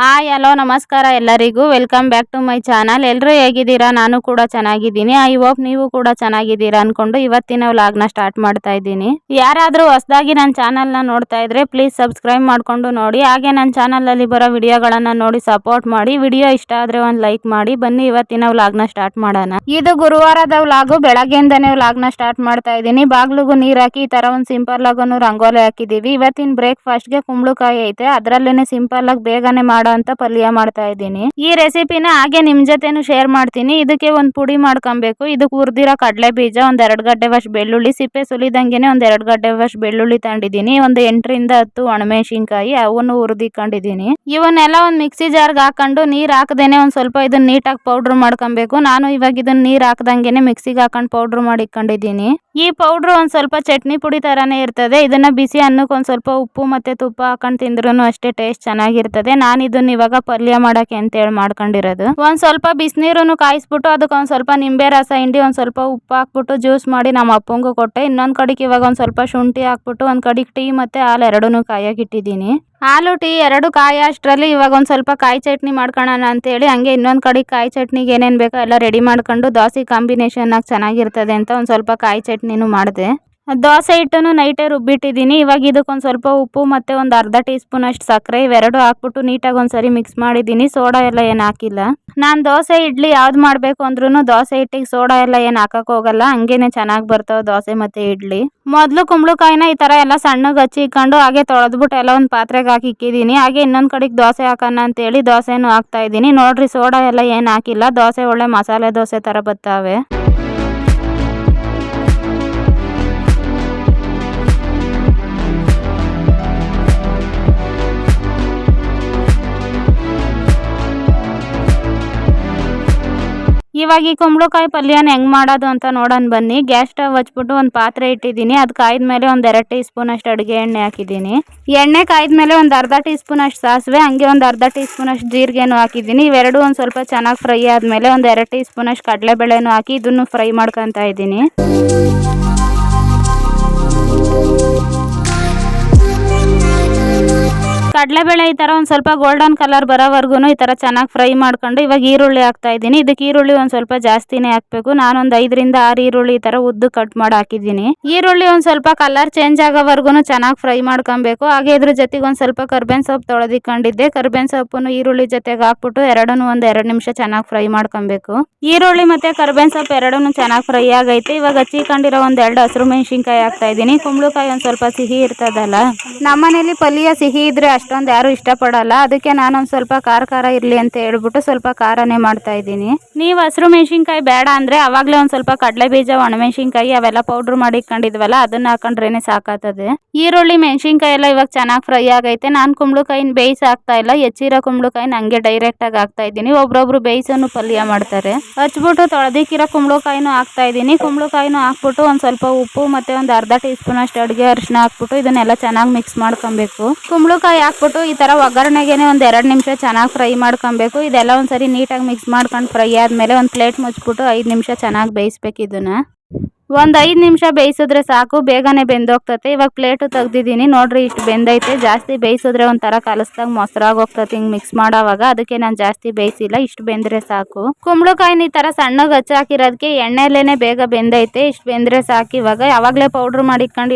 Hi, hello, ನಮಸ್ಕಾರ ಎಲ್ಲರಿಗೂ. Welcome back to my channel ಎಲ್ಲರೂ ಹೇಗಿದ್ದೀರಾ? ನಾನು ಕೂಡ ಚೆನ್ನಾಗಿದ್ದೀನಿ. ಐ ಹೋಪ್ ನೀವು ಕೂಡ ಚೆನ್ನಾಗಿದ್ದೀರಾ ಅಂದ್ಕೊಂಡು ಇವತ್ತಿನ ವ್ಲಾಗ್ನ ಸ್ಟಾರ್ಟ್ ಮಾಡ್ತಾ ಇದ್ದೀನಿ. ಯಾರಾದರೂ ಹೊಸದಾಗಿ ನನ್ನ ಚಾನಲ್ನ ನೋಡ್ತಾ ಇದ್ರೆ ಪ್ಲೀಸ್ ಸಬ್ಸ್ಕ್ರೈಬ್ ಮಾಡ್ಕೊಂಡು ನೋಡಿ. ಹಾಗೆ ನನ್ನ ಚಾನಲಲ್ಲಿ ಬರೋ ವಿಡಿಯೋಗಳನ್ನು ನೋಡಿ ಸಪೋರ್ಟ್ ಮಾಡಿ. ವಿಡಿಯೋ ಇಷ್ಟ ಆದರೆ ಒಂದು ಲೈಕ್ ಮಾಡಿ. ಬನ್ನಿ, ಇವತ್ತಿನ ವ್ಲಾಗ್ನ ಸ್ಟಾರ್ಟ್ ಮಾಡೋಣ. ಇದು ಗುರುವಾರದ ವ್ಲಾಗು ಬೆಳಗ್ಗೆಯಿಂದನೇ ವ್ಲಾಗ್ನ ಸ್ಟಾರ್ಟ್ ಮಾಡ್ತಾ ಇದ್ದೀನಿ. ಬಾಗ್ಲಿಗೂ ನೀರು ಹಾಕಿ ಈ ಥರ ಒಂದು ಸಿಂಪಲ್ ಆಗೋನು ರಂಗೋಲಿ ಹಾಕಿದ್ದೀವಿ ಇವತ್ತಿನ ಬ್ರೇಕ್ಫಾಸ್ಟ್ಗೆ ಕುಂಬಳಕಾಯಿ ಐತೆ. ಅದರಲ್ಲೇ ಸಿಂಪಲ್ ಆಗಿ ಬೇಗನೆ ಮಾಡೋ ಅಂತ ಪಲ್ಯ ಮಾಡ್ತಾ ಇದ್ದೀನಿ. ಈ ರೆಸಿಪಿನ ಹಾಗೆ ನಿಮ್ ಜೊತೆನು ಶೇರ್ ಮಾಡ್ತೀನಿ. ಇದಕ್ಕೆ ಒಂದ್ ಪುಡಿ ಮಾಡ್ಕೊಬೇಕು. ಇದಕ್ಕೆ ಹುರಿದಿರೋ ಕಡಲೆ ಬೀಜ, ಒಂದ್ ಎರಡ್ ಗಡ್ಡೆ ವಶ್ ಬೆಳ್ಳುಳ್ಳಿ, ಸಿಪ್ಪೆ ಸುಲಿದಂಗೆನೆ ಒಂದ್ ಎರಡ್ ಗಡ್ಡೆ ವಶ್ ಬೆಳ್ಳುಳ್ಳಿ ತಂದಿದ್ದೀನಿ. ಒಂದ್ ಎಂಟರಿಂದ ಹತ್ತು ಒಣಮೆಣಸಿನ್ಕಾಯಿ, ಅವನ್ನು ಹುರಿದಿಕೊಂಡಿದ್ದೀನಿ. ಇವನ್ನೆಲ್ಲ ಒಂದ್ ಮಿಕ್ಸಿ ಜಾರ್ಗೆ ಹಾಕೊಂಡು ನೀರ್ ಹಾಕದೇನೆ ಒಂದ್ ಸ್ವಲ್ಪ ಇದನ್ನ ನೀಟಾಗಿ ಪೌಡರ್ ಮಾಡ್ಕೊಬೇಕು. ನಾನು ಇವಾಗ ಇದನ್ನ ನೀರ್ ಹಾಕದಂಗೆನೆ ಮಿಕ್ಸಿಗೆ ಹಾಕೊಂಡು ಪೌಡರ್ ಮಾಡಿ ಇಟ್ಕೊಂಡಿದ್ದೀನಿ ಈ ಪೌಡರ್ ಒಂದ್ ಸ್ವಲ್ಪ ಚಟ್ನಿ ಪುಡಿ ತರಾನೇ ಇರ್ತದೆ. ಇದನ್ನ ಬಿಸಿ ಅನ್ನಕ್ಕೆ ಒಂದ್ ಸ್ವಲ್ಪ ಉಪ್ಪು ಮತ್ತೆ ತುಪ್ಪ ಹಾಕೊಂಡು ತಿಂದ್ರು ಅಷ್ಟೇ ಟೇಸ್ಟ್ ಚೆನ್ನಾಗಿರ್ತದೆ. ನಾನು ಇದನ್ನ ಇವಾಗ ಪಲ್ಯ ಮಾಡಕ್ಕೆ ಅಂತೇಳಿ ಮಾಡ್ಕೊಂಡಿರೋದು. ಒಂದ್ ಸ್ವಲ್ಪ ಬಿಸಿನೀರನ್ನು ಕಾಯಿಸ್ಬಿಟ್ಟು ಅದಕ್ಕೆ ಒಂದ್ ಸ್ವಲ್ಪ ನಿಂಬೆ ರಸ, ಹಿಂಡಿ ಒಂದ್ ಸ್ವಲ್ಪ ಉಪ್ಪು ಹಾಕ್ಬಿಟ್ಟು ಜ್ಯೂಸ್ ಮಾಡಿ ನಮ್ಮ ಅಪ್ಪಂಗು ಕೊಟ್ಟೆ. ಇನ್ನೊಂದ್ ಕಡೆಗೆ ಇವಾಗ ಒಂದ್ ಸ್ವಲ್ಪ ಶುಂಠಿ ಹಾಕ್ಬಿಟ್ಟು ಒಂದ್ ಕಡೆಗೆ ಟೀ ಮತ್ತೆ ಹಾಲು ಎರಡೂ ಕಾಯಕ್ಕೆ ಇಟ್ಟಿದ್ದೀನಿ. ಹಾಲು, ಟೀ ಎರಡು ಕಾಯಿ ಅಷ್ಟರಲ್ಲಿ ಇವಾಗ ಒಂದು ಸ್ವಲ್ಪ ಕಾಯಿ ಚಟ್ನಿ ಮಾಡ್ಕೊಳ್ಳೋಣ ಅಂತೇಳಿ ಹಂಗೆ ಇನ್ನೊಂದು ಕಡೆ ಕಾಯಿ ಚಟ್ನಿಗೆ ಏನೇನು ಬೇಕೋ ಎಲ್ಲ ರೆಡಿ ಮಾಡ್ಕೊಂಡು, ದೋಸೆ ಕಾಂಬಿನೇಷನ್ ಆಗಿ ಚೆನ್ನಾಗಿರ್ತದೆ ಅಂತ ಒಂದು ಸ್ವಲ್ಪ ಕಾಯಿ ಚಟ್ನಿನೂ ಮಾಡಿದೆ. ದೋಸೆ ಹಿಟ್ಟನ್ನು ನೈಟೇ ರುಬ್ಬಿಟ್ಟಿದ್ದೀನಿ. ಇವಾಗ ಇದಕ್ಕೊಂದು ಸ್ವಲ್ಪ ಉಪ್ಪು ಮತ್ತು ಒಂದು ಅರ್ಧ ಟೀ ಸ್ಪೂನ್ ಅಷ್ಟು ಸಕ್ಕರೆ ಇವೆರಡು ಹಾಕ್ಬಿಟ್ಟು ನೀಟಾಗಿ ಒಂದ್ಸರಿ ಮಿಕ್ಸ್ ಮಾಡಿದ್ದೀನಿ. ಸೋಡಾ ಎಲ್ಲ ಏನು ಹಾಕಿಲ್ಲ. ನಾನು ದೋಸೆ ಇಡ್ಲಿ ಯಾವ್ದು ಮಾಡಬೇಕು ಅಂದ್ರೂ ದೋಸೆ ಹಿಟ್ಟಿಗೆ ಸೋಡಾ ಎಲ್ಲ ಏನು ಹಾಕಕ್ಕೆ ಹೋಗಲ್ಲ. ಹಂಗೇನೆ ಚೆನ್ನಾಗಿ ಬರ್ತಾವೆ ದೋಸೆ ಮತ್ತು ಇಡ್ಲಿ. ಮೊದಲು ಕುಂಬಳಕಾಯಿನ ಈ ಥರ ಎಲ್ಲ ಸಣ್ಣಗೆ ಹಚ್ಚಿ ಇಕ್ಕೊಂಡು ಹಾಗೆ ತೊಳೆದ್ಬಿಟ್ಟು ಎಲ್ಲ ಒಂದು ಪಾತ್ರೆಗೆ ಹಾಕಿ ಇಕ್ಕಿದ್ದೀನಿ ಹಾಗೆ ಇನ್ನೊಂದು ಕಡೆಗೆ ದೋಸೆ ಹಾಕೋಣ ಅಂತೇಳಿ ದೋಸೆನೂ ಹಾಕ್ತಾ ಇದ್ದೀನಿ. ನೋಡ್ರಿ ಸೋಡಾ ಎಲ್ಲ ಏನು ಹಾಕಿಲ್ಲ. ದೋಸೆ ಒಳ್ಳೆ ಮಸಾಲೆ ದೋಸೆ ಥರ ಬರ್ತಾವೆ ಇವಾಗ ಈ ಕುಂಬಳಕಾಯಿ ಪಲ್ಯನ ಹೆಂಗ್ ಮಾಡೋದು ಅಂತ ನೋಡೋಣ ಬನ್ನಿ. ಗ್ಯಾಸ್ ಸ್ಟವ್ ಹಚ್ಬಿಟ್ಟು ಒಂದು ಪಾತ್ರೆ ಇಟ್ಟಿದ್ದೀನಿ. ಅದು ಕಾಯ್ದ ಮೇಲೆ ಒಂದು ಎರಡು ಟೀ ಸ್ಪೂನ್ ಅಷ್ಟು ಅಡುಗೆ ಎಣ್ಣೆ ಹಾಕಿದ್ದೀನಿ. ಎಣ್ಣೆ ಕಾಯ್ದ ಮೇಲೆ ಒಂದು ಅರ್ಧ ಟೀ ಸ್ಪೂನ್ ಅಷ್ಟು ಸಾಸಿವೆ, ಹಂಗೆ ಒಂದು ಅರ್ಧ ಟೀ ಸ್ಪೂನ್ ಅಷ್ಟು ಜೀರಿಗೆನೂ ಹಾಕಿದ್ದೀನಿ. ಇವೆರಡು ಒಂದು ಸ್ವಲ್ಪ ಚೆನ್ನಾಗಿ ಫ್ರೈ ಆದಮೇಲೆ ಒಂದು ಎರಡು ಟೀ ಸ್ಪೂನ್ ಅಷ್ಟು ಕಡಲೆಬೇಳೆನೂ ಹಾಕಿ ಇದನ್ನು ಫ್ರೈ ಮಾಡ್ಕೊತಾ ಇದ್ದೀನಿ. ಕಡಲೆಬೇಳೆ ಈ ಥರ ಒಂದು ಸ್ವಲ್ಪ ಗೋಲ್ಡನ್ ಕಲರ್ ಬರೋವರೆಗೂ ಈ ಥರ ಚೆನ್ನಾಗಿ ಫ್ರೈ ಮಾಡ್ಕೊಂಡು ಇವಾಗ ಈರುಳ್ಳಿ ಹಾಕ್ತಾ ಇದ್ದೀನಿ. ಇದಕ್ಕೆ ಈರುಳ್ಳಿ ಒಂದು ಸ್ವಲ್ಪ ಜಾಸ್ತಿನೇ ಹಾಕಬೇಕು. ನಾನೊಂದು ಐದರಿಂದ ಆರು ಈರುಳ್ಳಿ ಈ ಥರ ಉದ್ದು ಕಟ್ ಮಾಡಿ ಹಾಕಿದ್ದೀನಿ. ಈರುಳ್ಳಿ ಒಂದು ಸ್ವಲ್ಪ ಕಲರ್ ಚೇಂಜ್ ಆಗೋವರೆಗೂ ಚೆನ್ನಾಗಿ ಫ್ರೈ ಮಾಡ್ಕೊಬೇಕು. ಹಾಗೆ ಇದ್ರ ಜೊತೆಗೆ ಒಂದು ಸ್ವಲ್ಪ ಕರ್ಬೇನ್ ಸೊಪ್ಪು ತೊಳೆದಿಕೊಂಡಿದ್ದೆ. ಕರ್ಬೇನ್ ಸೊಪ್ಪನ್ನು ಈರುಳ್ಳಿ ಜೊತೆಗೆ ಹಾಕ್ಬಿಟ್ಟು ಎರಡನ್ನೂ ಒಂದು ಎರಡು ನಿಮಿಷ ಚೆನ್ನಾಗಿ ಫ್ರೈ ಮಾಡ್ಕೊಬೇಕು. ಈರುಳ್ಳಿ ಮತ್ತೆ ಕರ್ಬೇನ್ ಸೊಪ್ಪು ಎರಡನ್ನೂ ಚೆನ್ನಾಗಿ ಫ್ರೈ ಆಗೈತೆ. ಇವಾಗ ಹಚ್ಚಿಕೊಂಡಿರೋ ಒಂದು ಎರಡು ಹಸಿರು ಮೆಣಸಿನ್ಕಾಯಿ ಹಾಕ್ತಾ ಇದ್ದೀನಿ. ಕುಂಬಳಕಾಯಿ ಒಂದು ಸ್ವಲ್ಪ ಸಿಹಿ ಇರ್ತದಲ್ಲ? ನಮ್ಮನೇಲಿ ಪಲ್ಯ ಸಿಹಿ ಇದ್ರೆ ಅಷ್ಟೊಂದು ಯಾರು ಇಷ್ಟಪಡಲ್ಲ. ಅದಕ್ಕೆ ನಾನೊಂದು ಸ್ವಲ್ಪ ಖಾರ ಖಾರ ಇರಲಿ ಅಂತ ಹೇಳ್ಬಿಟ್ಟು ಸ್ವಲ್ಪ ಖಾರನೇ ಮಾಡ್ತಾ ಇದ್ದೀನಿ. ನೀವು ಹಸಿರು ಮೆಣಸಿನ್ಕಾಯಿ ಬೇಡ ಅಂದರೆ ಅವಾಗಲೇ ಒಂದು ಸ್ವಲ್ಪ ಕಡಲೆ ಬೀಜ ಒಣಮೆಣಸಿನ್ಕಾಯಿ ಅವೆಲ್ಲ ಪೌಡ್ರ್ ಮಾಡಿ ಇಟ್ಕೊಂಡಿದ್ವಲ್ಲ, ಅದನ್ನ ಹಾಕೊಂಡ್ರೇನೆ ಸಾಕಾಗ್ತದೆ ಈರುಳ್ಳಿ, ಮೆಣಸಿನ್ಕಾಯಿ ಎಲ್ಲ ಇವಾಗ ಚೆನ್ನಾಗಿ ಫ್ರೈ ಆಗೈತೆ. ನಾನು ಕುಂಬಳಕಾಯಿನ ಬೇಯಿಸಿ ಹಾಕ್ತಾ ಇಲ್ಲ. ಹೆಚ್ಚಿರೋ ಕುಂಬಳಕಾಯಿನ ಹಂಗೆ ಡೈರೆಕ್ಟಾಗಿ ಹಾಕ್ತಾ ಇದ್ದೀನಿ. ಒಬ್ರೊಬ್ರು ಬೇಯಿಸೋನು ಪಲ್ಯ ಮಾಡ್ತಾರೆ. ಹಚ್ಬಿಟ್ಟು ತೊಳೆದಿಕ್ಕಿರೋ ಕುಂಬಳಕಾಯಿನೂ ಹಾಕ್ತಾ ಇದ್ದೀನಿ. ಕುಂಬಳಕಾಯಿನೂ ಹಾಕ್ಬಿಟ್ಟು ಒಂದು ಸ್ವಲ್ಪ ಉಪ್ಪು ಮತ್ತೆ ಒಂದು ಅರ್ಧ ಟೀ ಸ್ಪೂನ್ ಅಷ್ಟು ಅಡುಗೆ ಅರಿಶಿನ ಹಾಕ್ಬಿಟ್ಟು ಇದನ್ನೆಲ್ಲ ಚೆನ್ನಾಗಿ ಮಿಕ್ಸ್ ಮಾಡ್ಕೊಬೇಕು. ಕುಂಬಳಕಾಯಿ ಹಾಕ್ಬಿಟ್ಟು ಈ ಥರ ಒಗ್ಗರಣೆಗೆನೆ ಒಂದು ಎರಡು ನಿಮಿಷ ಚೆನ್ನಾಗಿ ಫ್ರೈ ಮಾಡ್ಕೊಬೇಕು. ಇದೆಲ್ಲ ಒಂದ್ಸರಿ ನೀಟಾಗಿ ಮಿಕ್ಸ್ ಮಾಡ್ಕೊಂಡು ಫ್ರೈ ಆದಮೇಲೆ ಒಂದು ಪ್ಲೇಟ್ ಮುಚ್ಚಿಬಿಟ್ಟು ಐದು ನಿಮಿಷ ಚೆನ್ನಾಗಿ ಬೇಯಿಸ್ಬೇಕು ಇದನ್ನು. ಒಂದು ಐದು ನಿಮಿಷ ಬೇಯಿಸಿದ್ರೆ ಸಾಕು, ಬೇಗನೆ ಬೆಂದೋಗ್ತತೆ. ಇವಾಗ ಪ್ಲೇಟು ತೆಗ್ದಿದ್ದೀನಿ. ನೋಡ್ರಿ, ಇಷ್ಟು ಬೆಂದೈತೆ. ಜಾಸ್ತಿ ಬೇಯಿಸಿದ್ರೆ ಒಂಥರ ಕಲಸ್ದಾಗ ಮೊಸರಾಗಿ ಹೋಗ್ತತೆ ಹಿಂಗೆ ಮಿಕ್ಸ್ ಮಾಡೋವಾಗ. ಅದಕ್ಕೆ ನಾನು ಜಾಸ್ತಿ ಬೇಯಿಸಿಲ್ಲ. ಇಷ್ಟು ಬೆಂದರೆ ಸಾಕು. ಕುಂಬಳಕಾಯಿನ ಈ ಥರ ಸಣ್ಣಗೆ ಹಚ್ಚಾಕಿರೋದಕ್ಕೆ ಎಣ್ಣೆಲೇ ಬೇಗ ಬೆಂದೈತೆ. ಇಷ್ಟು ಬೆಂದರೆ ಸಾಕು ಇವಾಗ. ಯಾವಾಗಲೇ ಪೌಡ್ರ್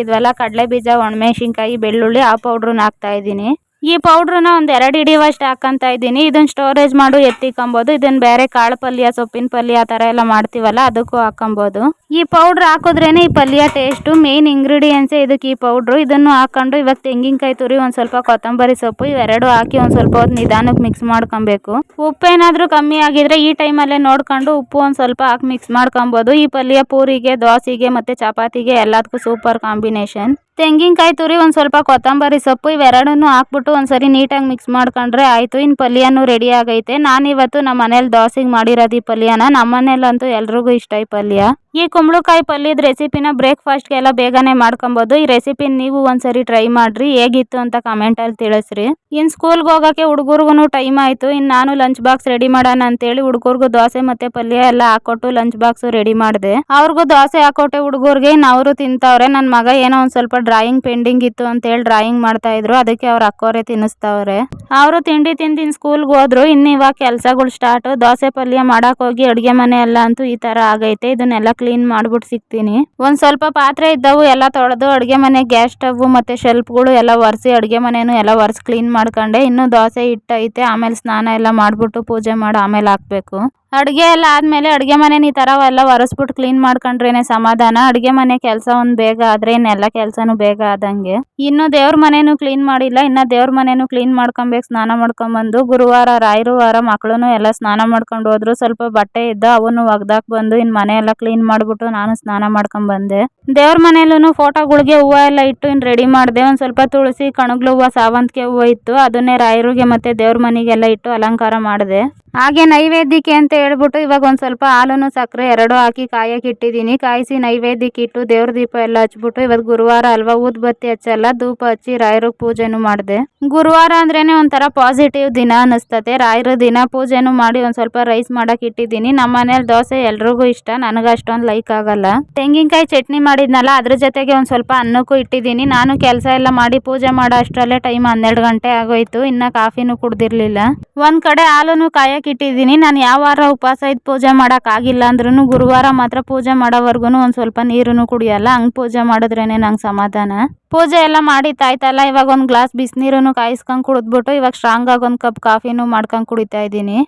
ಇದೆಲ್ಲ ಕಡಲೆ ಬೀಜ ಒಣಮೆಣ್ಸಿನ್ಕಾಯಿ, ಬೆಳ್ಳುಳ್ಳಿ, ಆ ಪೌಡ್ರನ್ನ ಹಾಕ್ತಾ ಇದ್ದೀನಿ. ಈ ಪೌಡ್ರನ್ನ ಒಂದು ಎರಡು ಹಿಡಿಯುವಷ್ಟು ಹಾಕಂತ ಇದ್ದೀನಿ. ಇದನ್ನ ಸ್ಟೋರೇಜ್ ಮಾಡು, ಎತ್ತಿಕೊಂಬೋದು. ಇದನ್ನ ಬೇರೆ ಕಾಳು ಪಲ್ಯ, ಸೊಪ್ಪಿನ ಪಲ್ಯ ಆ ಥರ ಎಲ್ಲ ಮಾಡ್ತೀವಲ್ಲ, ಅದಕ್ಕೂ ಹಾಕೊಬೋದು. ಈ ಪೌಡ್ರ್ ಹಾಕಿದ್ರೇನೆ ಈ ಪಲ್ಯ ಟೇಸ್ಟು ಮೇನ್ ಇಂಗ್ರೀಡಿಯೆಂಟ್ಸೇ ಇದಕ್ಕೆ ಈ ಪೌಡ್ರು. ಇದನ್ನು ಹಾಕೊಂಡು ಇವಾಗ ತೆಂಗಿನಕಾಯಿ ತುರಿ, ಒಂದು ಸ್ವಲ್ಪ ಕೊತ್ತಂಬರಿ ಸೊಪ್ಪು, ಇವೆರಡು ಹಾಕಿ ಒಂದು ಸ್ವಲ್ಪ ಹೊತ್ತು ನಿಧಾನಕ್ಕೆ ಮಿಕ್ಸ್ ಮಾಡ್ಕೊಬೇಕು. ಉಪ್ಪೇನಾದರೂ ಕಮ್ಮಿ ಆಗಿದ್ರೆ ಈ ಟೈಮಲ್ಲೇ ನೋಡ್ಕೊಂಡು ಉಪ್ಪು ಒಂದು ಸ್ವಲ್ಪ ಹಾಕಿ ಮಿಕ್ಸ್ ಮಾಡ್ಕೊಬೋದು. ಈ ಪಲ್ಯ ಪೂರಿಗೆ, ದೋಸೆಗೆ ಮತ್ತು ಚಪಾತಿಗೆ ಎಲ್ಲದಕ್ಕೂ ಸೂಪರ್ ಕಾಂಬಿನೇಷನ್ ತೆಂಗಿನಕಾಯಿ ತುರಿ ಒಂದು ಸ್ವಲ್ಪ ಕೊತ್ತಂಬರಿ ಸೊಪ್ಪು ಇವೆರಡನ್ನೂ ಹಾಕ್ಬಿಟ್ಟು ಒಂದ್ಸರಿ ನೀಟಾಗಿ ಮಿಕ್ಸ್ ಮಾಡ್ಕೊಂಡ್ರೆ ಆಯಿತು. ಇನ್ನು ಪಲ್ಯನೂ ರೆಡಿ ಆಗೈತೆ. ನಾನಿವತ್ತು ನಮ್ಮ ಮನೇಲಿ ದೋಸೆಗೆ ಮಾಡಿರೋದು ಈ ಪಲ್ಯನ. ನಮ್ಮ ಮನೇಲಂತೂ ಎಲ್ರಿಗೂ ಇಷ್ಟ ಈ ಪಲ್ಯ. ಈ ಕುಂಬಳಕಾಯಿ ಪಲ್ಯದ ರೆಸಿಪಿನ ಬ್ರೇಕ್ಫಾಸ್ಟ್ಗೆಲ್ಲ ಬೇಗನೆ ಮಾಡ್ಕೊಬೋದು. ಈ ರೆಸಿಪಿನ ನೀವು ಒಂದ್ಸರಿ ಟ್ರೈ ಮಾಡ್ರಿ. ಹೇಗಿತ್ತು ಅಂತ ಕಮೆಂಟಲ್ಲಿ ತಿಳಿಸ್ರಿ. ಇನ್ನು ಸ್ಕೂಲ್ಗೆ ಹೋಗೋಕ್ಕೆ ಹುಡುಗರ್ಗು ಟೈಮ್ ಆಯಿತು. ಇನ್ನು ನಾನು ಲಂಚ್ ಬಾಕ್ಸ್ ರೆಡಿ ಮಾಡೋಣ ಅಂತೇಳಿ ಹುಡುಗರ್ಗು ದೋಸೆ ಮತ್ತೆ ಪಲ್ಯ ಎಲ್ಲ ಹಾಕೊಟ್ಟು ಲಂಚ್ ಬಾಕ್ಸ್ ರೆಡಿ ಮಾಡಿದೆ. ಅವ್ರಿಗೂ ದೋಸೆ ಹಾಕೊಟ್ಟೆ ಹುಡುಗರ್ಗೆ. ಇನ್ನು ಅವರು ತಿಂತಾವ್ರೆ. ನನ್ನ ಮಗ ಏನೋ ಒಂದು ಸ್ವಲ್ಪ ಡ್ರಾಯಿಂಗ್ ಪೆಂಡಿಂಗ್ ಇತ್ತು ಅಂತೇಳಿ ಡ್ರಾಯಿಂಗ್ ಮಾಡ್ತಾ ಇದ್ರು. ಅದಕ್ಕೆ ಅವ್ರ ಅಕ್ಕೋರೆ ತಿನ್ನಿಸ್ತಾವ್ರೆ. ಅವರು ತಿಂಡಿ ತಿಂದಿನ ಸ್ಕೂಲ್ಗೆ ಹೋದ್ರು. ಇನ್ನು ಇವಾಗ ಕೆಲಸಗಳು ಸ್ಟಾರ್ಟ್. ದೋಸೆ ಪಲ್ಯ ಮಾಡಕ್ ಹೋಗಿ ಅಡುಗೆ ಮನೆ ಎಲ್ಲ ಅಂತೂ ಈ ತರ ಆಗೈತೆ. ಇದನ್ನೆಲ್ಲ ಕ್ಲೀನ್ ಮಾಡ್ಬಿಟ್ಟು ಸಿಗ್ತೀನಿ. ಒಂದ್ ಸ್ವಲ್ಪ ಪಾತ್ರೆ ಇದ್ದವು, ಎಲ್ಲ ತೊಳೆದು ಅಡುಗೆ ಮನೆ ಗ್ಯಾಸ್ ಸ್ಟವ್ ಮತ್ತೆ ಶೆಲ್ಫ್ಗಳು ಎಲ್ಲ ಒರೆಸಿ ಅಡುಗೆ ಮನೆನು ಎಲ್ಲ ಒರೆಸಿ ಕ್ಲೀನ್ ಮಾಡ್ಕೊಂಡೆ. ಇನ್ನು ದೋಸೆ ಹಿಟ್ಟೈತೆ, ಆಮೇಲೆ ಸ್ನಾನ ಎಲ್ಲ ಮಾಡ್ಬಿಟ್ಟು ಪೂಜೆ ಮಾಡಿ, ಆಮೇಲೆ ಹಾಕ್ಬೇಕು. ಅಡುಗೆ ಎಲ್ಲ ಆದಮೇಲೆ ಅಡುಗೆ ಮನೆ ಈ ಥರ ಎಲ್ಲ ಒರೆಸ್ಬಿಟ್ಟು ಕ್ಲೀನ್ ಮಾಡ್ಕೊಂಡ್ರೇನೆ ಸಮಾಧಾನ. ಅಡುಗೆ ಮನೆ ಕೆಲಸ ಒಂದು ಬೇಗ ಆದ್ರೆ ಇನ್ನೆಲ್ಲ ಕೆಲಸನೂ ಬೇಗ ಆದಂಗೆ. ಇನ್ನು ದೇವ್ರ ಮನೆನೂ ಕ್ಲೀನ್ ಮಾಡಿಲ್ಲ. ಇನ್ನು ದೇವ್ರ ಮನೆನೂ ಕ್ಲೀನ್ ಮಾಡ್ಕೊಬೇಕು, ಸ್ನಾನ ಮಾಡ್ಕೊಂಬಂದು. ಗುರುವಾರ ರಾಯರು ವಾರ ಎಲ್ಲ ಸ್ನಾನ ಮಾಡ್ಕೊಂಡು ಹೋದ್ರು. ಸ್ವಲ್ಪ ಬಟ್ಟೆ ಇದ್ದ ಅವನ್ನು ಒಗ್ದಾಕ್ ಬಂದು ಇನ್ನು ಮನೆ ಎಲ್ಲ ಕ್ಲೀನ್ ಮಾಡ್ಬಿಟ್ಟು ನಾನು ಸ್ನಾನ ಮಾಡ್ಕೊಂಡ್ ಬಂದೆ ದೇವ್ರ ಮನೇಲೂ ಫೋಟೋಗಳಿಗೆ ಹೂವು ಎಲ್ಲ ಇಟ್ಟು ಇನ್ನು ರೆಡಿ ಮಾಡಿದೆ. ಒಂದು ಸ್ವಲ್ಪ ತುಳಸಿ ಕಣಗ್ಲು ಹೂವು, ಸಾವಂತಿಗೆ ಹೂವು ಇತ್ತು. ಅದನ್ನೇ ರಾಯರಿಗೆ ಮತ್ತೆ ದೇವ್ರ ಮನೆಗೆಲ್ಲ ಇಟ್ಟು ಅಲಂಕಾರ ಮಾಡಿದೆ. ಹಾಗೆ ನೈವೇದ್ಯಕ್ಕೆ ಅಂತ ಹೇಳ್ಬಿಟ್ಟು ಇವಾಗ ಒಂದು ಸ್ವಲ್ಪ ಹಾಲನ್ನು ಸಕ್ಕರೆ ಎರಡು ಹಾಕಿ ಕಾಯಕ್ಕೆ ಇಟ್ಟಿದ್ದೀನಿ. ಕಾಯಿಸಿ ನೈವೇದ್ಯಕ್ಕೆ ಇಟ್ಟು ದೇವ್ರ ದೀಪ ಎಲ್ಲ ಹಚ್ಬಿಟ್ಟು ಇವತ್ತು ಗುರುವಾರ ಅಲ್ವಾ ಊದ್ಬತ್ತಿ ಹಚ್ಚಲ್ಲ, ಧೂಪ ಹಚ್ಚಿ ರಾಯರಿಗೆ ಪೂಜೆನೂ ಮಾಡಿದೆ. ಗುರುವಾರ ಅಂದ್ರೇನೆ ಒಂಥರ ಪಾಸಿಟಿವ್ ದಿನ ಅನಿಸ್ತದೆ. ರಾಯರ ದಿನ ಪೂಜೆನೂ ಮಾಡಿ ಒಂದು ಸ್ವಲ್ಪ ರೈಸ್ ಮಾಡಕ್ಕೆ ಇಟ್ಟಿದ್ದೀನಿ. ನಮ್ಮ ಮನೇಲಿ ದೋಸೆ ಎಲ್ರಿಗೂ ಇಷ್ಟ. ನನಗೆ ಅಷ್ಟೊಂದು ಲೈಕ್ ಆಗಲ್ಲ. ತೆಂಗಿನಕಾಯಿ ಚಟ್ನಿ ಮಾಡಿದ್ನಲ್ಲ, ಅದ್ರ ಜೊತೆಗೆ ಒಂದು ಸ್ವಲ್ಪ ಅನ್ನಕ್ಕೂ ಇಟ್ಟಿದ್ದೀನಿ. ನಾನು ಕೆಲಸ ಎಲ್ಲ ಮಾಡಿ ಪೂಜೆ ಮಾಡೋ ಅಷ್ಟರಲ್ಲೇ ಟೈಮ್ ಹನ್ನೆರಡು ಗಂಟೆ ಆಗೋಯ್ತು, ಇನ್ನು ಕಾಫಿನೂ ಕುಡ್ದಿರ್ಲಿಲ್ಲ. ಒಂದು ಕಡೆ ಹಾಲನ್ನು ಕಾಯಕ್ಕೆ ಇಟ್ಟಿದ್ದೀನಿ. ನಾನು ಯಾವ ವಾರ ಉಪವಾಸ ಇದ್ದು ಪೂಜೆ ಮಾಡೋಕ್ಕಾಗಿಲ್ಲ ಅಂದ್ರೂ ಗುರುವಾರ ಮಾತ್ರ ಪೂಜೆ ಮಾಡೋವರೆಗೂ ಒಂದು ಸ್ವಲ್ಪ ನೀರನ್ನು ಕುಡಿಯಲ್ಲ, ಹಂಗೆ ಪೂಜೆ ಮಾಡಿದ್ರೇ ನಂಗೆ ಸಮಾಧಾನ. ಪೂಜೆ ಎಲ್ಲ ಮಾಡಿ ತಾಯ್ತಲ್ಲ ಇವಾಗ ಒಂದು ಗ್ಲಾಸ್ ಬಿಸಿನೀರನ್ನು ಕಾಯಿಸ್ಕೊಂಡು ಕುಡಿದ್ಬಿಟ್ಟು ಇವಾಗ ಸ್ಟ್ರಾಂಗಾಗಿ ಒಂದು ಕಪ್ ಕಾಫಿನೂ ಮಾಡ್ಕೊಂಡು ಕುಡಿತಾ ಇದ್ದೀನಿ.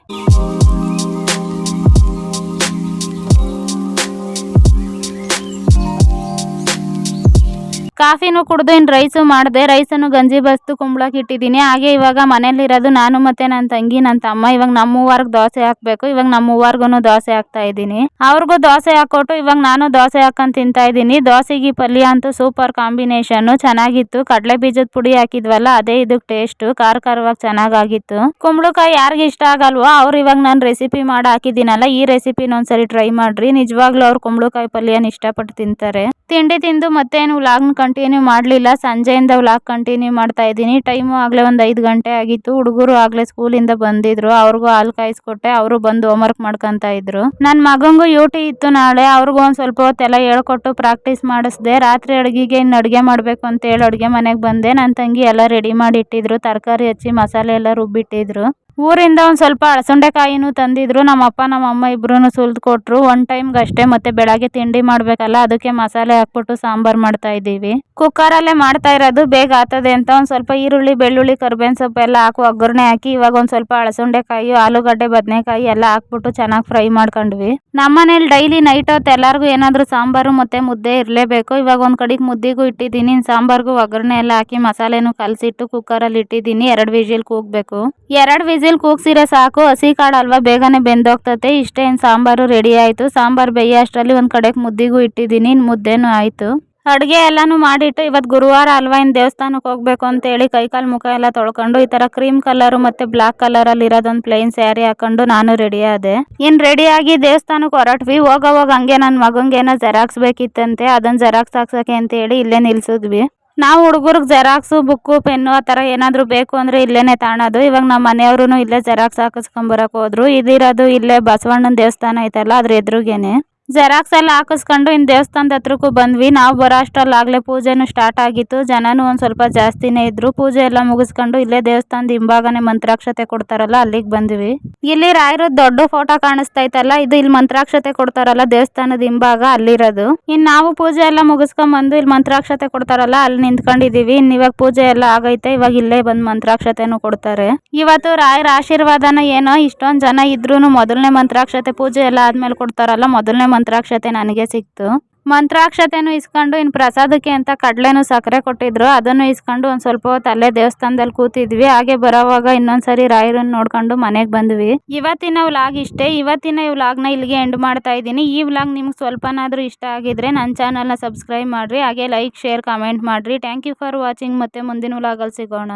ಕಾಫಿನೂ ಕುಡಿದು ಇನ್ನು ರೈಸು ಮಾಡಿದೆ, ರೈಸನ್ನು ಗಂಜಿ ಬಸ್ತು ಕುಂಬ್ಳಕ್ಕೆ ಇಟ್ಟಿದ್ದೀನಿ. ಹಾಗೆ ಇವಾಗ ಮನೇಲಿರೋದು ನಾನು ಮತ್ತೆ ನನ್ನ ತಂಗಿ ನನ್ನ ತಮ್ಮ. ಇವಾಗ ನಮ್ಮ ದೋಸೆ ಹಾಕಬೇಕು. ಇವಾಗ ನಮ್ಮ ದೋಸೆ ಹಾಕ್ತಾ ಇದ್ದೀನಿ. ಅವ್ರಿಗೂ ದೋಸೆ ಹಾಕೊಟ್ಟು ಇವಾಗ ನಾನು ದೋಸೆ ಹಾಕೊಂಡು ತಿಂತಾ ಇದ್ದೀನಿ. ದೋಸೆಗೆ ಪಲ್ಯ ಅಂತೂ ಸೂಪರ್ ಕಾಂಬಿನೇಷನ್ ಚೆನ್ನಾಗಿತ್ತು. ಕಡಲೆ ಬೀಜದ ಪುಡಿ ಹಾಕಿದ್ವಲ್ಲ, ಅದೇ ಇದಕ್ಕೆ ಟೇಸ್ಟ್. ಖಾರ ಖಾರವಾಗಿ ಚೆನ್ನಾಗಾಗಿತ್ತು. ಕುಂಬಳಕಾಯಿ ಯಾರಿಗೆ ಇಷ್ಟ ಆಗಲ್ವೋ, ಅವ್ರು ಇವಾಗ ನಾನು ರೆಸಿಪಿ ಮಾಡಿ ಹಾಕಿದ್ದೀನಲ್ಲ, ಈ ರೆಸಿಪಿನ ಒಂದ್ಸರಿ ಟ್ರೈ ಮಾಡ್ರಿ. ನಿಜವಾಗ್ಲೂ ಅವ್ರು ಕುಂಬಳಕಾಯಿ ಪಲ್ಯನ ಇಷ್ಟಪಟ್ಟು ತಿಂತಾರೆ. ತಿಂಡಿ ತಿಂದು ಮತ್ತೆ ಮತ್ತೇನು ವ್ಲಾಗ್ನ ಕಂಟಿನ್ಯೂ ಮಾಡಲಿಲ್ಲ. ಸಂಜೆಯಿಂದ ವ್ಲಾಗ್ ಕಂಟಿನ್ಯೂ ಮಾಡ್ತಾ ಇದ್ದೀನಿ. ಟೈಮು ಆಗಲೇ ಒಂದು ಐದು ಗಂಟೆ ಆಗಿತ್ತು. ಹುಡುಗರು ಆಗಲೇ ಸ್ಕೂಲಿಂದ ಬಂದಿದ್ರು. ಅವ್ರಿಗೂ ಹಾಲು ಕಾಯಿಸ್ಕೊಟ್ಟೆ. ಅವರು ಬಂದು ಹೋಮ್ವರ್ಕ್ ಮಾಡ್ಕೊಂತ ಇದ್ರು. ನನ್ನ ಮಗಂಗೂ ಯೂಟಿ ಇತ್ತು ನಾಳೆ. ಅವ್ರಿಗೂ ಒಂದು ಸ್ವಲ್ಪ ಹೊತ್ತೆಲ್ಲ ಹೇಳ್ಕೊಟ್ಟು ಪ್ರಾಕ್ಟೀಸ್ ಮಾಡಿಸ್ದೆ. ರಾತ್ರಿ ಅಡುಗೆಗೆ ಇನ್ನು ಅಡುಗೆ ಮಾಡಬೇಕು ಅಂತ ಹೇಳಿ ಅಡುಗೆ ಮನೆಗೆ ಬಂದೆ. ನನ್ನ ತಂಗಿ ಎಲ್ಲ ರೆಡಿ ಮಾಡಿ ಇಟ್ಟಿದ್ರು. ತರಕಾರಿ ಹಚ್ಚಿ ಮಸಾಲೆ ಎಲ್ಲ ರುಬ್ಬಿಟ್ಟಿದ್ರು. ಊರಿಂದ ಒಂದು ಸ್ವಲ್ಪ ಅಳಸಂಡೆಕಾಯಿನೂ ತಂದಿದ್ರು. ನಮ್ಮ ಅಪ್ಪ ನಮ್ಮ ಅಮ್ಮ ಇಬ್ರು ಸುಲ್ದು ಕೊಟ್ರು. ಒನ್ ಟೈಮ್ಗೆ ಅಷ್ಟೇ ಮತ್ತೆ ಬೆಳಗ್ಗೆ ತಿಂಡಿ ಮಾಡಬೇಕಲ್ಲ, ಅದಕ್ಕೆ ಮಸಾಲೆ ಹಾಕ್ಬಿಟ್ಟು ಸಾಂಬಾರು ಮಾಡ್ತಾ ಇದ್ದೀವಿ. ಕುಕ್ಕರಲ್ಲೇ ಮಾಡ್ತಾ ಇರೋದು. ಬೇಗ ಆಗ್ತದೆ ಅಂತ ಒಂದು ಸ್ವಲ್ಪ ಈರುಳ್ಳಿ, ಬೆಳ್ಳುಳ್ಳಿ, ಕರ್ಬೇವಿನ ಸೊಪ್ಪು ಎಲ್ಲ ಹಾಕಿ ಒಗ್ಗರಣೆ ಹಾಕಿ ಇವಾಗ ಒಂದು ಸ್ವಲ್ಪ ಅಳಸಂಡೆಕಾಯಿ ಆಲೂಗಡ್ಡೆ, ಬದನೆಕಾಯಿ ಎಲ್ಲ ಹಾಕ್ಬಿಟ್ಟು ಚೆನ್ನಾಗಿ ಫ್ರೈ ಮಾಡ್ಕೊಂಡ್ವಿ. ನಮ್ಮನೇಲಿ ಡೈಲಿ ನೈಟ್ ಹೊತ್ತು ಎಲ್ಲರಿಗೂ ಏನಾದರೂ ಸಾಂಬಾರು ಮತ್ತೆ ಮುದ್ದೆ ಇರಲೇಬೇಕು. ಇವಾಗ ಒಂದು ಕಡೆಗೆ ಮುದ್ದೆಗೂ ಇಟ್ಟಿದ್ದೀನಿ. ಸಾಂಬಾರ್ಗೂ ಒಗ್ಗರಣೆ ಎಲ್ಲ ಹಾಕಿ ಮಸಾಲೆನೂ ಕಲಸಿಟ್ಟು ಕುಕ್ಕರಲ್ಲಿ ಇಟ್ಟಿದ್ದೀನಿ. ಎರಡು ವಿಜಿಲ್ ಕೂಗಬೇಕು. ಎರಡು ವಿಜಿಲ್ ಕೂಗ್ಸಿರೆ ಸಾಕು, ಹಸಿ ಕಾಳು ಅಲ್ವಾ ಬೇಗನೆ ಬೆಂದೋಗ್ತತೆ. ಇಷ್ಟೇ ಸಾಂಬಾರು ರೆಡಿ ಆಯಿತು. ಸಾಂಬಾರು ಬೇಯ, ಅಷ್ಟರಲ್ಲಿ ಒಂದು ಕಡೆಗೆ ಮುದ್ದಿಗೂ ಇಟ್ಟಿದ್ದೀನಿ ಇನ್ನು ಮುದ್ದೆನೂ ಆಯಿತು. ಅಡುಗೆ ಎಲ್ಲಾನು ಮಾಡಿಟ್ಟು ಇವತ್ತು ಗುರುವಾರ ಅಲ್ವಾ ಇನ್ನು ದೇವಸ್ಥಾನಕ್ಕೆ ಹೋಗ್ಬೇಕು ಅಂತೇಳಿ ಕೈಕಾಲು ಮುಖ ಎಲ್ಲ ತೊಳ್ಕೊಂಡು ಈ ಥರ ಕ್ರೀಮ್ ಕಲರು ಮತ್ತು ಬ್ಲ್ಯಾಕ್ ಕಲರಲ್ಲಿ ಇರೋದೊಂದು ಪ್ಲೈನ್ ಸ್ಯಾರಿ ಹಾಕೊಂಡು ನಾನು ರೆಡಿ ಆದೆ. ಇನ್ನು ರೆಡಿಯಾಗಿ ದೇವಸ್ಥಾನಕ್ಕೆ ಹೊರಟ್ವಿ. ಹೋಗೋವಾಗ ಹಂಗೆ ನನ್ನ ಮಗಂಗೆ ಏನೋ ಜೆರಾಕ್ಸ್ ಬೇಕಿತ್ತಂತೆ. ಅದನ್ನು ಜೆರಾಕ್ಸ್ ಹಾಕ್ಸೋಕೆ ಅಂತೇಳಿ ಇಲ್ಲೇ ನಿಲ್ಸಿದ್ವಿ. ನಾವು ಹುಡುಗರಿಗೆ ಜೆರಾಕ್ಸು ಬುಕ್ಕು ಪೆನ್ನು ಆ ಥರ ಏನಾದರೂ ಬೇಕು ಅಂದರೆ ಇಲ್ಲೇನೆ ತಾಣೋದು ಇವಾಗ ನಮ್ಮ ಮನೆಯವರು ಇಲ್ಲೇ ಜೆರಾಕ್ಸ್ ಹಾಕಿಸ್ಕೊಂಬರಕ್ಕೆ ಹೋದ್ರು. ಇದಿರೋದು ಇಲ್ಲೇ ಬಸವಣ್ಣನ ದೇವಸ್ಥಾನ ಐತಲ್ಲ ಅದ್ರ ಎದುರುಗೇನೆ. ಜೆರಾಕ್ಸ್ ಎಲ್ಲ ಹಾಕಿಸ್ಕೊಂಡು ಇನ್ನು ದೇವಸ್ಥಾನದ ಹತ್ರಕ್ಕೂ ಬಂದ್ವಿ. ನಾವು ಬರೋ ಆಗಲೇ ಪೂಜೆನೂ ಸ್ಟಾರ್ಟ್ ಆಗಿತ್ತು. ಜನನೂ ಒಂದು ಸ್ವಲ್ಪ ಜಾಸ್ತಿನೇ ಇದ್ರು. ಪೂಜೆ ಎಲ್ಲ ಮುಗಿಸ್ಕೊಂಡು ಇಲ್ಲೇ ದೇವಸ್ಥಾನದ ಹಿಂಭಾಗನೇ ಮಂತ್ರಾಕ್ಷತೆ ಕೊಡ್ತಾರಲ್ಲ, ಅಲ್ಲಿಗೆ ಬಂದ್ವಿ. ಇಲ್ಲಿ ರಾಯರ ದೊಡ್ಡ ಫೋಟೋ ಕಾಣಿಸ್ತೈತಲ್ಲ, ಇದು ಇಲ್ಲಿ ಮಂತ್ರಾಕ್ಷತೆ ಕೊಡ್ತಾರಲ್ಲ, ದೇವಸ್ಥಾನದ ಹಿಂಭಾಗ ಅಲ್ಲಿರೋದು. ಇನ್ನು ನಾವು ಪೂಜೆ ಎಲ್ಲ ಮುಗಿಸ್ಕೊಂಡ್ ಬಂದು ಇಲ್ಲಿ ಮಂತ್ರಾಕ್ಷತೆ ಕೊಡ್ತಾರಲ್ಲ, ಅಲ್ಲಿ ನಿಂತ್ಕೊಂಡಿದೀವಿ. ಇನ್ನು ಇವಾಗ ಪೂಜೆ ಎಲ್ಲ ಆಗೈತೆ, ಇವಾಗ ಇಲ್ಲೇ ಬಂದು ಮಂತ್ರಾಕ್ಷತೆನೂ ಕೊಡ್ತಾರೆ. ಇವತ್ತು ರಾಯರ ಆಶೀರ್ವಾದನ ಏನೋ, ಇಷ್ಟೊಂದು ಜನ ಇದ್ರೂ ಮೊದಲನೇ ಮಂತ್ರಾಕ್ಷತೆ ಪೂಜೆ ಎಲ್ಲ ಆದ್ಮೇಲೆ ಕೊಡ್ತಾರಲ್ಲ, ಮೊದಲನೇ ಮಂತ್ರಾಕ್ಷತೆ ನನಗೆ ಸಿಕ್ತು. ಮಂತ್ರಾಕ್ಷತೆನೂ ಇಸ್ಕೊಂಡು ಇನ್ನು ಪ್ರಸಾದಕ್ಕೆ ಅಂತ ಕಡಲೆನೂ ಸಕ್ಕರೆ ಕೊಟ್ಟಿದ್ರು. ಅದನ್ನು ಇಸ್ಕೊಂಡು ಒಂದು ಸ್ವಲ್ಪ ಹೊತ್ತು ಅಲ್ಲೇ ದೇವಸ್ಥಾನದಲ್ಲಿ ಕೂತಿದ್ವಿ. ಹಾಗೆ ಬರೋವಾಗ ಇನ್ನೊಂದ್ಸರಿ ರಾಯರನ್ನು ನೋಡ್ಕೊಂಡು ಮನೆಗೆ ಬಂದ್ವಿ. ಇವತ್ತಿನ ವ್ಲಾಗ್ ಇಷ್ಟೇ. ಇವತ್ತಿನ ಈ ವ್ಲಾಗ್ನ ಇಲ್ಲಿಗೆ ಎಂಡ್ ಮಾಡ್ತಾ ಇದ್ದೀನಿ. ಈ ವ್ಲಾಗ್ ನಿಮ್ಗೆ ಸ್ವಲ್ಪನಾದರೂ ಇಷ್ಟ ಆಗಿದ್ರೆ ನನ್ನ ಚಾನಲ್ನ ಸಬ್ಸ್ಕ್ರೈಬ್ ಮಾಡಿರಿ. ಹಾಗೆ ಲೈಕ್, ಶೇರ್, ಕಮೆಂಟ್ ಮಾಡಿರಿ. ಥ್ಯಾಂಕ್ ಯು ಫಾರ್ ವಾಚಿಂಗ್ ಮತ್ತೆ ಮುಂದಿನ ವ್ಲಾಗಲ್ಲಿ ಸಿಗೋಣ.